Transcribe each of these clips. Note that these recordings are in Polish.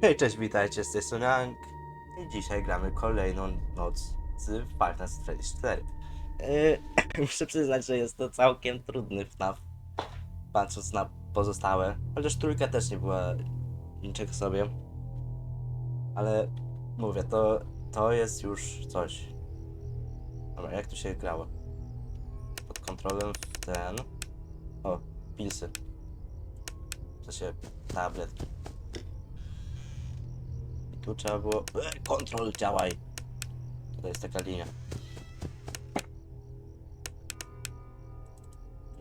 Hej, cześć, witajcie, z tej strony Ang i dzisiaj gramy kolejną noc z at Freddy's 4. Yy, muszę przyznać, że jest to całkiem trudny FNAF, patrząc na pozostałe, chociaż trójka też nie była niczego sobie. Ale mówię, to, to jest już coś. Dobra, jak tu się grało? Pod kontrolą w ten... O, pilsy. W sensie tabletki. Tu trzeba było... E, kontrol, działaj! To jest taka linia.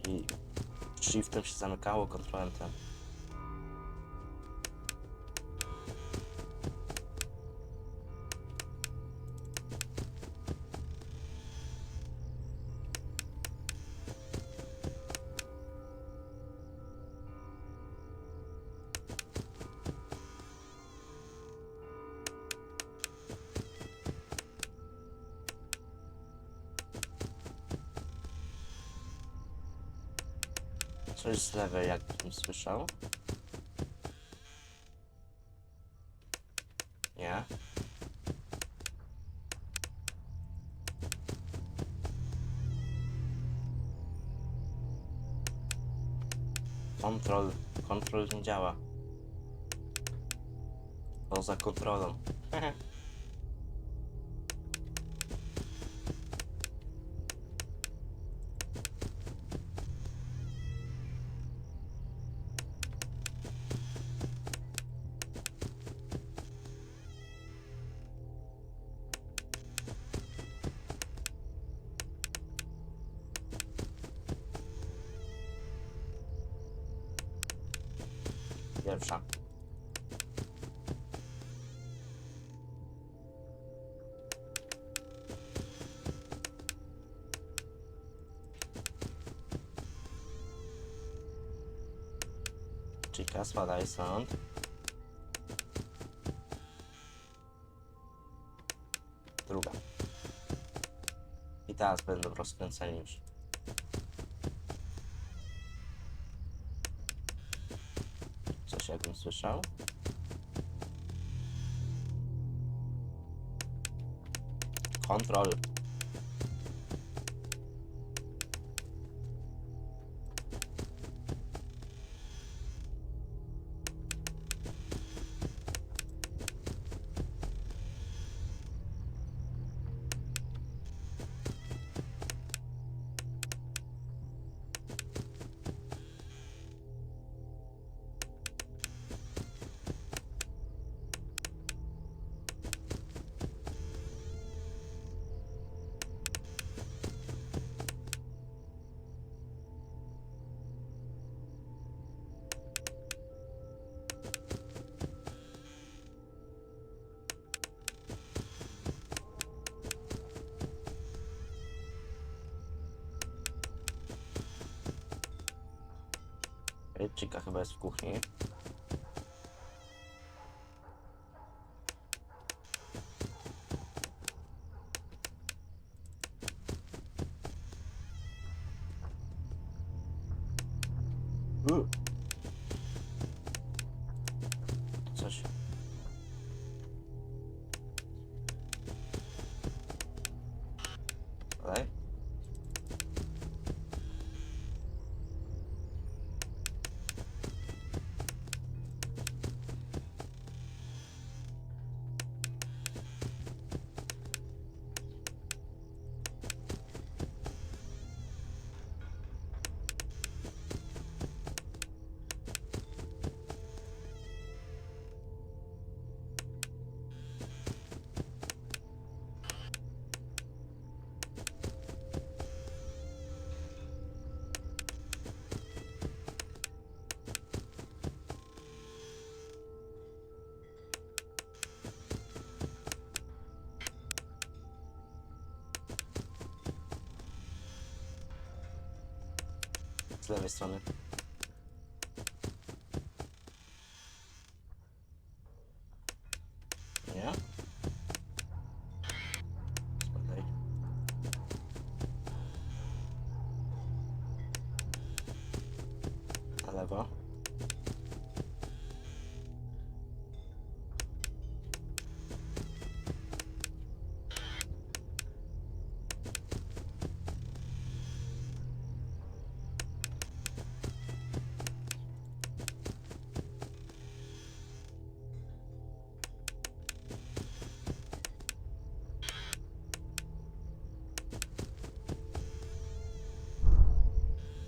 I shiftem się zamykało, kontrolem ten. Coś z lewej, jakbym słyszał. Nie. Kontrol. Kontrol nie działa. Poza kontrolą. Chica, spadaj stąd. Druga. I teraz będą rozkręceni już. Coś jakbym słyszał. Kontrol. Chica chyba jest w kuchni. Z lewej strony.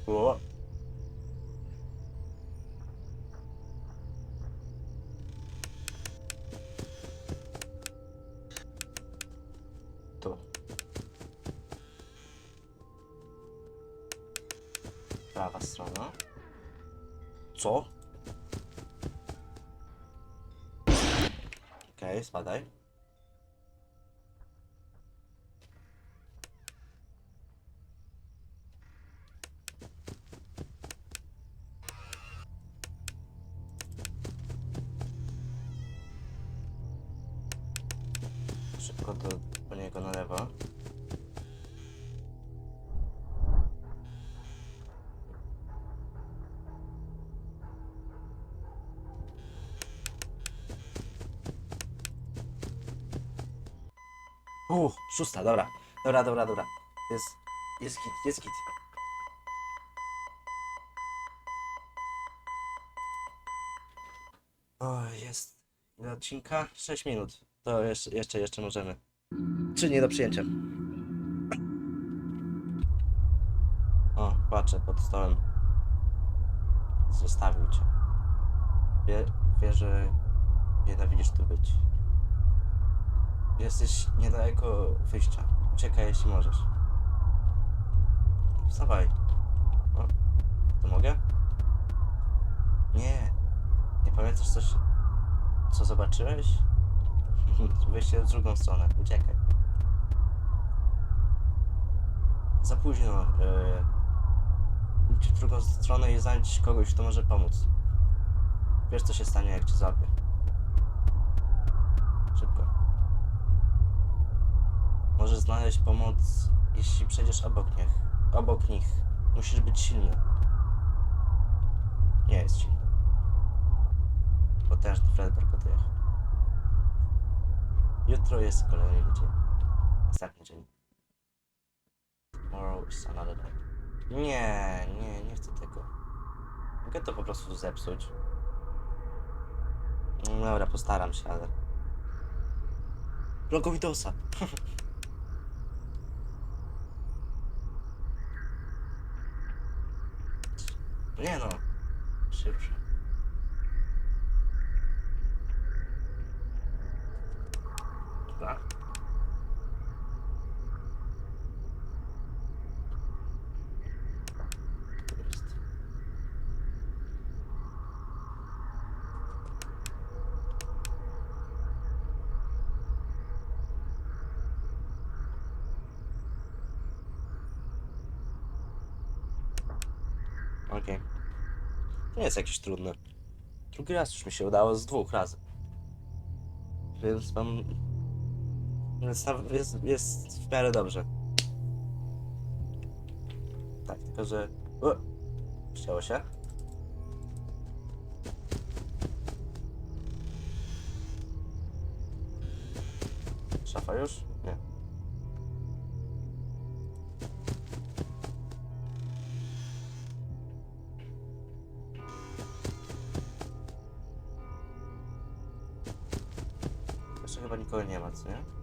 O. Tu. Prawa strona. Co? Szybko do, do niego na lewo. Uuu, szósta, dobra. Dobra, dobra, dobra. Jest, jest kit, jest kit. O, jest. Ile odcinka? 6 minut. To jeszcze, jeszcze, jeszcze możemy. Czy nie do przyjęcia? O, patrzę pod stołem. Zostawił cię. Wie, wie że nienawidzisz tu być. Jesteś niedaleko wyjścia. Uciekaj, jeśli możesz. Wstawaj. O, to mogę? Nie. Nie pamiętasz coś, co zobaczyłeś? Wyjście w drugą stronę. Uciekaj. Za późno. Yy, w drugą stronę i znajdź kogoś, kto może pomóc. Wiesz, co się stanie, jak cię złapie. Szybko. Możesz znaleźć pomoc, jeśli przejdziesz obok nich. Obok nich. Musisz być silny. Nie jest silny. Potężny Fred Barkotych. Jutro jest kolejny dzień. Ostatni dzień. Tomorrow is another day. Nie, nie, nie chcę tego. Mogę to po prostu zepsuć. No Dobra, postaram się, ale... Logo. Nie no. Szybsze. Dobra. Tu Jest. Okej. To nie jest jakieś trudne. Drugi raz już mi się udało z dwóch razy. Więc mam... Więc jest, jest w miarę dobrze. Tak, tylko że... O! Chciało się? Szafa już? Jeszcze chyba nikogo nie ma, co nie?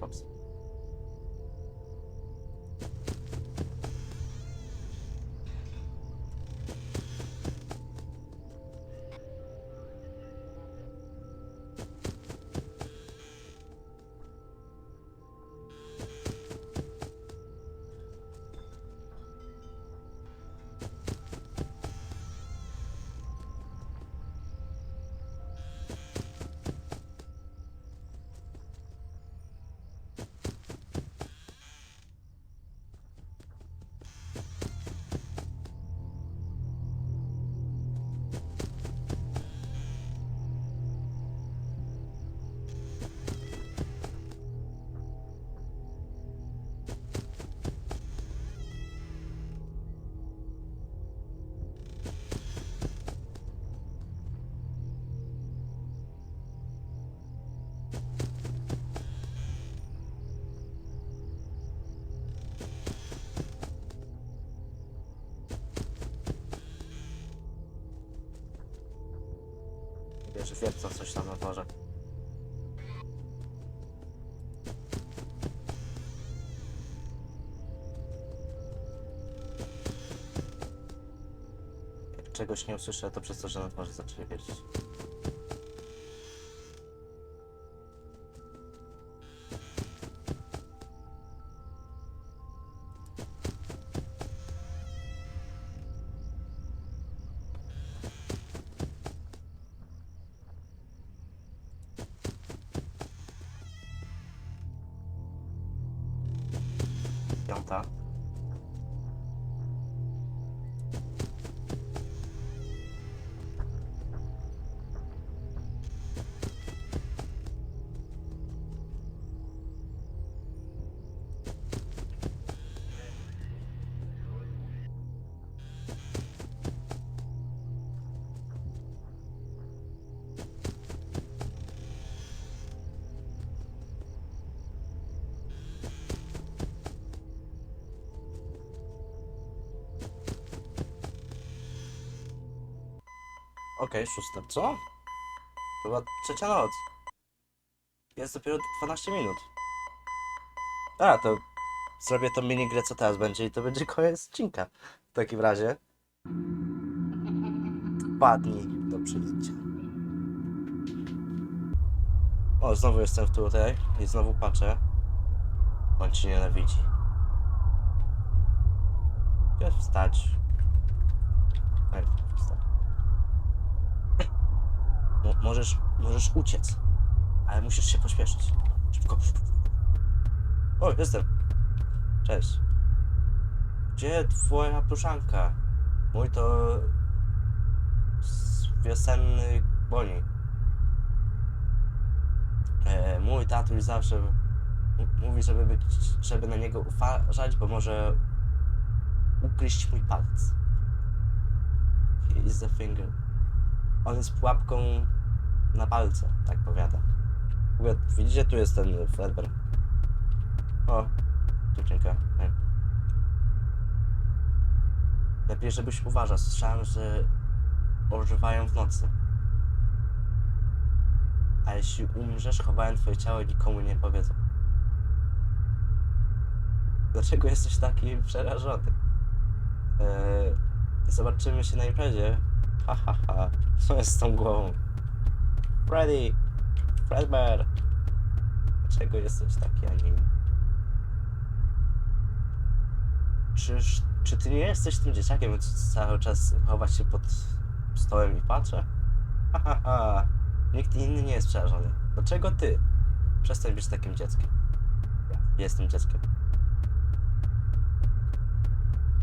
To Jeszcze wiercą coś tam na dworze. Jak czegoś nie usłyszę, to przez to, że na dworze zaczęli wiercić. yapta Okej, szósta. Co? Była trzecia noc. Jest dopiero 12 minut. A, to zrobię tą minigrę, co teraz będzie i to będzie koniec odcinka. W takim razie. Padnij do przyjęcia. O, znowu jestem tutaj i znowu patrzę. On ci nienawidzi. Chcesz wstać. Mo- możesz, możesz uciec, ale musisz się pośpieszyć. Szybko. O, jestem. Cześć. Gdzie twoja pluszanka? Mój to wiosenny boni. E, mój tatuś zawsze mówi, żeby, być, żeby na niego uważać, bo może ugryźć mój palec. He is the finger. On jest pułapką na palce, tak powiada. Widzicie, tu jest ten Fredbear. O, dziewczynka. Ej. Lepiej, żebyś uważał. Słyszałem, że ożywają w nocy. A jeśli umrzesz, chowają twoje ciało i nikomu nie powiedzą. Dlaczego jesteś taki przerażony? Eee, zobaczymy się na imprezie. Ha, ha, ha. Co jest z tą głową? Freddy! Fredbear! Dlaczego jesteś taki, a nie? Czyż, czy ty nie jesteś tym dzieciakiem, co cały czas chowa się pod stołem i patrzy? Ha, ha, ha. Nikt inny nie jest przerażony. Dlaczego ty? Przestań być takim dzieckiem. Ja jestem dzieckiem.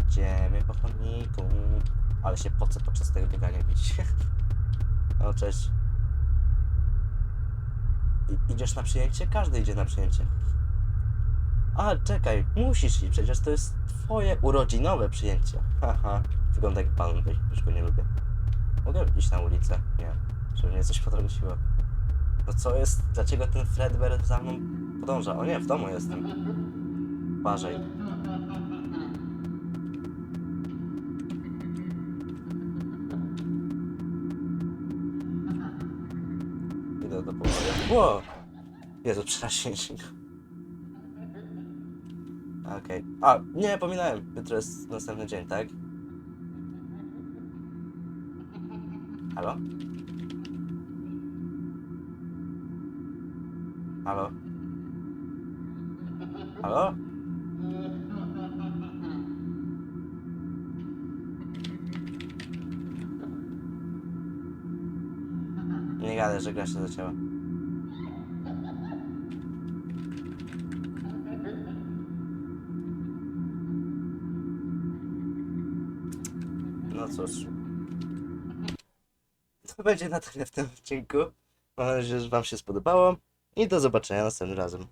Idziemy po chodniku. Ale się poce podczas tego biegania bić. O, cześć. I, idziesz na przyjęcie? Każdy idzie na przyjęcie. A, czekaj, musisz iść, przecież to jest twoje urodzinowe przyjęcie. Haha, wygląda jak pan, już go nie lubię. Mogę iść na ulicę? Nie, żeby mnie coś potrąciło. No co jest, dlaczego ten Fredbear za mną podąża? O nie, w domu jestem. Uważaj. Ło! Jezu, przepraszam. Okej. A, nie, pominąłem. Jutro jest następny dzień, tak? Halo? Halo? Halo? Nie gadaj, że gra się zaczęła. Cóż. To będzie na tyle w tym odcinku. Mam nadzieję, że Wam się spodobało. I do zobaczenia następnym razem.